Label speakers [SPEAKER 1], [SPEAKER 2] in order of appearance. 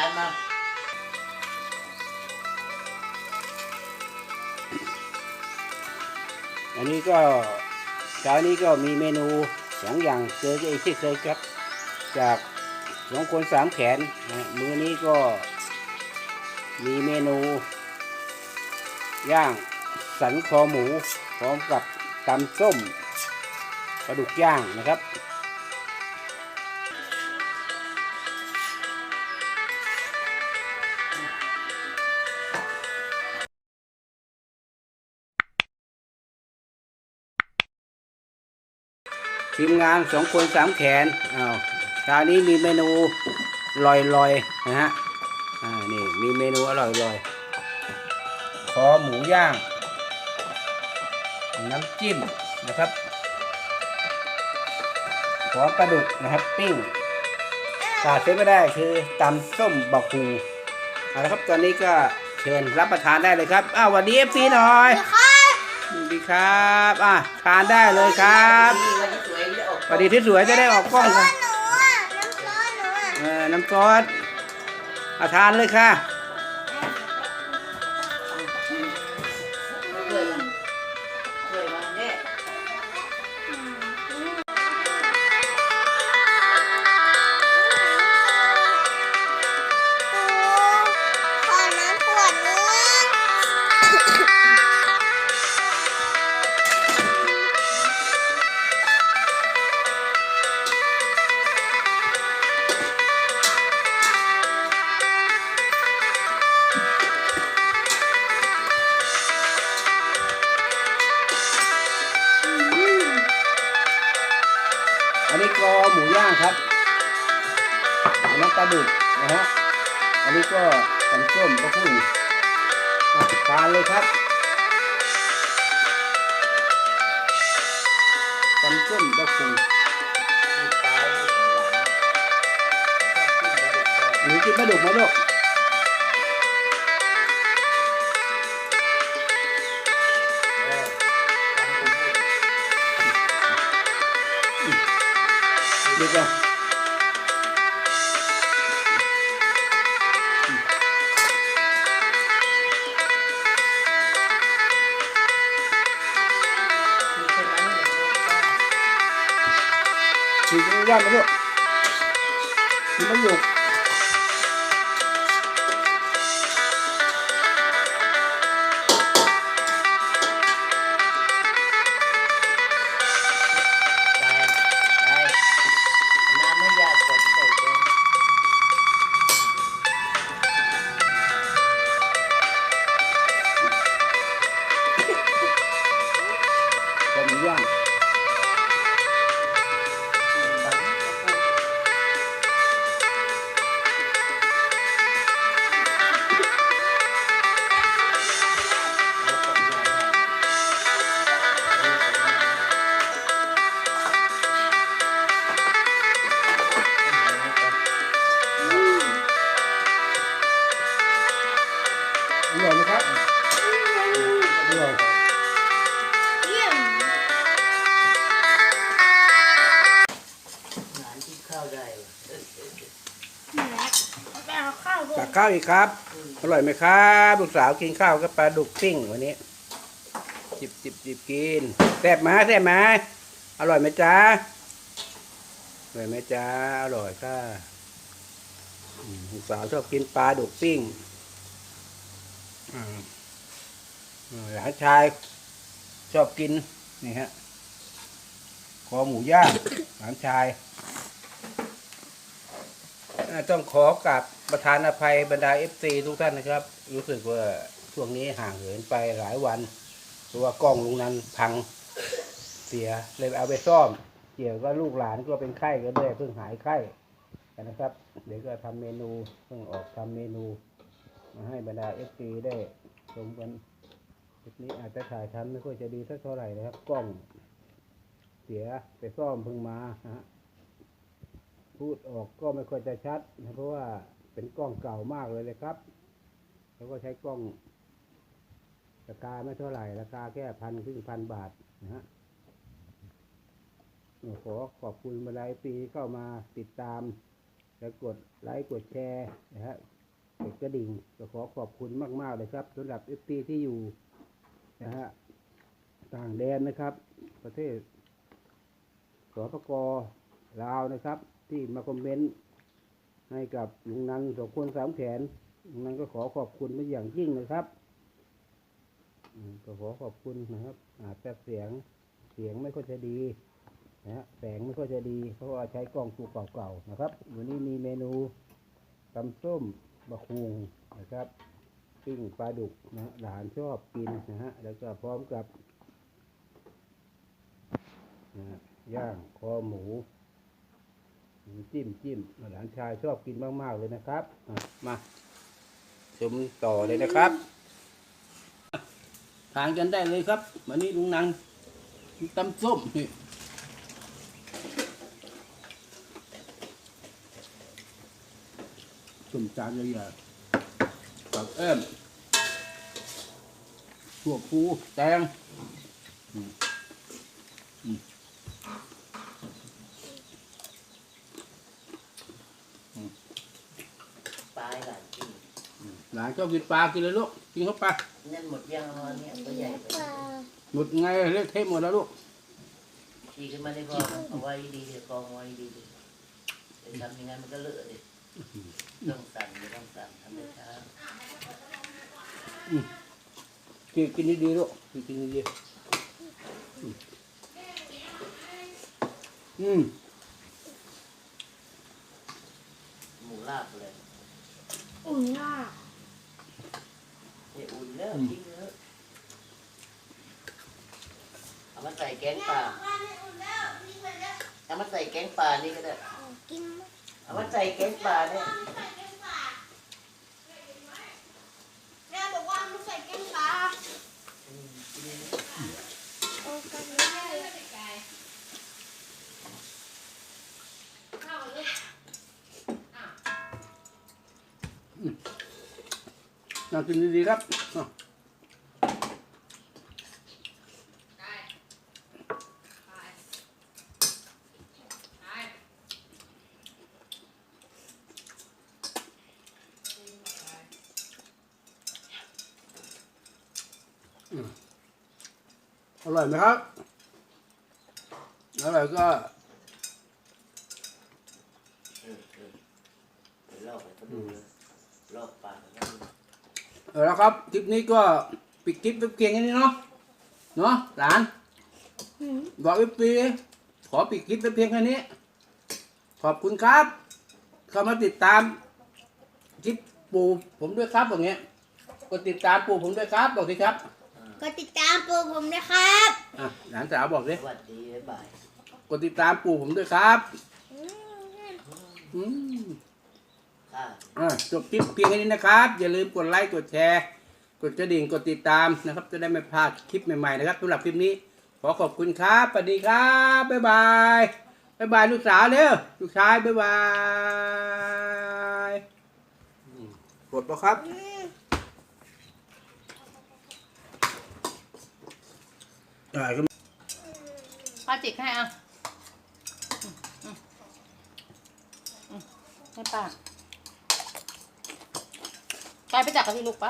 [SPEAKER 1] านมา
[SPEAKER 2] อันนี้ก็เช้านี้ก็มีเมนูสองอย่างเจอกันอีกที่เคยครับ จากสองคนสามแขนนะมือนี้ก็มีเมนู ย่างสันคอหมูพร้อมกับตำส้มปลาดุกย่างนะครับ ทีมงานสองคนสามแขนอ้าวเช้านี้มีเมนูลอยลอยๆนะฮะอ่านี่มีเมนูอร่อยลอยคอหมูย่าง น้ำจิ้มนะครับพร้อมปลาดุกนะครับปิ้งขาดเสียไม่ได้คือตำส้มบักฮูเอาละครับตอนนี้ก็เชิญรับประทานได้เลยครับ อ้าวสวัสดีเอฟซีหน่อยสวัสดีครับ อะทานได้เลยครับ
[SPEAKER 1] ออก
[SPEAKER 2] สวัสดีที่สวยจะได้ออกกล้องกัน
[SPEAKER 3] หนูอะน้ำซอสหนูอะ
[SPEAKER 2] เออน้ำซอสอาทานเลยค่ะ ปลาดุกนะฮะ อันนี้ก็ตำส้มก็พุ่งอะทานเลยครับตำส้มก็พุ่งหนูกินปลาดุกไหมลูกเด็กอะ
[SPEAKER 1] กิ
[SPEAKER 2] นมูย่างไมลูกกินปล ห
[SPEAKER 1] ลานที่เข้าได้ว่ะ
[SPEAKER 3] ไปเอาข้าวด้วย
[SPEAKER 2] ตักข้าวอีกครับ อร่อยไหมครับลูกสาวกินข้าวกับปลาดุกปิ้งวันนี้ จิบจิบจิบกินแซ่บไหมแซ่บไหมอร่อยไหมจ๊ะอร่อยไหมจ๊ะอร่อยค่ะอืมลูกสาวชอบกินปลาดุกปิ้งอืมอืมหลานชายชอบกินนี่ฮะคอหมูย่างหลานชายอ่า ต้องขอกราบประธานอภัยบรรดาเอฟซีทุกท่านนะครับ รู้สึกว่าช่วงนี้ห่างเหินไปหลายวันเพราะว่ากล้องลุงนั้นพังเสียเลยเอาไปซ่อม เกี่ยวกับลูกหลานก็เป็นไข้ก็ด้วยเพิ่งหายไข้กันนะครับ เดี๋ยวก็ทำเมนูเพิ่งออกทำเมนู มาให้บรรดาเอฟซีได้ชมกันคลิปนี้อาจจะถ่ายทำไม่ค่อยจะดีสักเท่าไหร่นะครับ กล้อง เสียไปซ่อมเพิ่งมาฮะ พูดออกก็ไม่ค่อยจะชัดนะเพราะว่าเป็นกล้องเก่ามากเลยเลยครับ แล้วก็ใช้กล้องราคาไม่เท่าไหร่ราคาแค่พันครึ่งพันบาทนะฮะขอขอบคุณบรรดายปีเข้ามาติดตาม และกดไลค์กดแชร์นะฮะกดกระดิ่งก็ขอขอบคุณมาก ๆ เลยครับสำหรับเอฟซีที่อยู่นะฮะต่างแดนนะครับ ประเทศสปกลาวนะครับ ที่มาคอมเมนต์ให้กับลุงนันสองคนสามแขนลุงนันก็ขอขอบคุณเป็นอย่างยิ่งนะครับก็ขอขอบคุณนะครับอาจจะเสียงเสียงไม่ค่อยจะดีนะฮะแสงไม่ค่อยจะดีเพราะว่าใช้กล้องตัวเก่าๆนะครับวันนี้มีเมนูตำส้มบะคุงนะครับปิ้งปลาดุกนะหลานชอบกินนะฮะแล้วก็พร้อมกับนะย่างคอหมู จิ้มจิ้มหลานชายชอบกินมากๆเลยนะครับมาชมต่อเลยนะครับทานกันได้เลยครับวันนี้ลุงนังตำส้มนี่ส้มจานใหญ่ๆกับเอ็มถั่วพูแตงอืมอืม
[SPEAKER 1] ปลายหลานกิน
[SPEAKER 2] อืมหลานชอบกินปลากินเลยลูกกินเข้าไป
[SPEAKER 1] นั่นหมดยังเอาอันเนี้ยตัวใหญ่ไป
[SPEAKER 3] ปลา
[SPEAKER 2] หมดไงเละเทะหมดแล้วลูก
[SPEAKER 1] ดีขึ้นมาได้พอเอาไว้ดีเดี๋ยวกองไว้ดีเดี๋ยวเดี๋ยวทำยังไงมันก็เลอะดิต้องสั่นไม่ต้องสั่นทำได้ช้า
[SPEAKER 2] กินกินดีๆลูกกินกินดีๆอืมอืม
[SPEAKER 1] หมูลาบเลย
[SPEAKER 3] อุ่นมาก
[SPEAKER 1] ไอ้อุ่นเนอะทิ้งเนอะเอามาใส่แกงป่าเอามาใส่แกงป่านี่ก็ได้
[SPEAKER 3] กิน
[SPEAKER 1] เอามาใส่แกงป่าเนี่ย
[SPEAKER 3] แม่บอกว่าไม่ใส่แกงปลา
[SPEAKER 1] อืมกิน
[SPEAKER 3] โอ้กันไม่ได้
[SPEAKER 2] น่ากินดีๆครับอะอร่อยไหมครับ อร่อยก็
[SPEAKER 1] เออเออไปลอกไปก็ดูเลยลอกปากก็ดู
[SPEAKER 2] เอาละครับคลิปนี้ก็ปิดคลิปไปเพียงแค่นี้เนาะเนาะหลาน
[SPEAKER 3] หืม
[SPEAKER 2] บอกอีปีขอปิดคลิปไปเพียงแค่นี้ ขอบคุณครับเข้ามาติดตามคลิปปู่ผมด้วยครับอย่างเงี้ยกดติดตามปู่ผมด้วยครับบอกสิครับ
[SPEAKER 3] กดติดตามปูผมนะครับ
[SPEAKER 2] อะหลานสาวบอกสิ
[SPEAKER 1] สวัสดีบ๊ายบาย
[SPEAKER 2] กดติดตามปู่ผมด้วยครับ
[SPEAKER 3] อืม
[SPEAKER 2] อืม
[SPEAKER 1] ค่ะ
[SPEAKER 2] อะจบคลิปเพียงแค่นี้นะครับ อย่าลืมกดไลค์กดแชร์ กดกระดิ่งกดติดตามนะครับ จะได้ไม่พลาดคลิปใหม่ๆนะครับสำหรับคลิปนี้ ขอขอบคุณครับสวัสดีครับบ๊ายบายบ๊ายบายลูกสาวเร็วลูกชายบ๊ายบายกดปะครับ
[SPEAKER 3] อืม
[SPEAKER 2] ได้ครับ
[SPEAKER 4] ป้าจิกให้อะอืมอืมอืมให้ปาก กับที่ลูกไป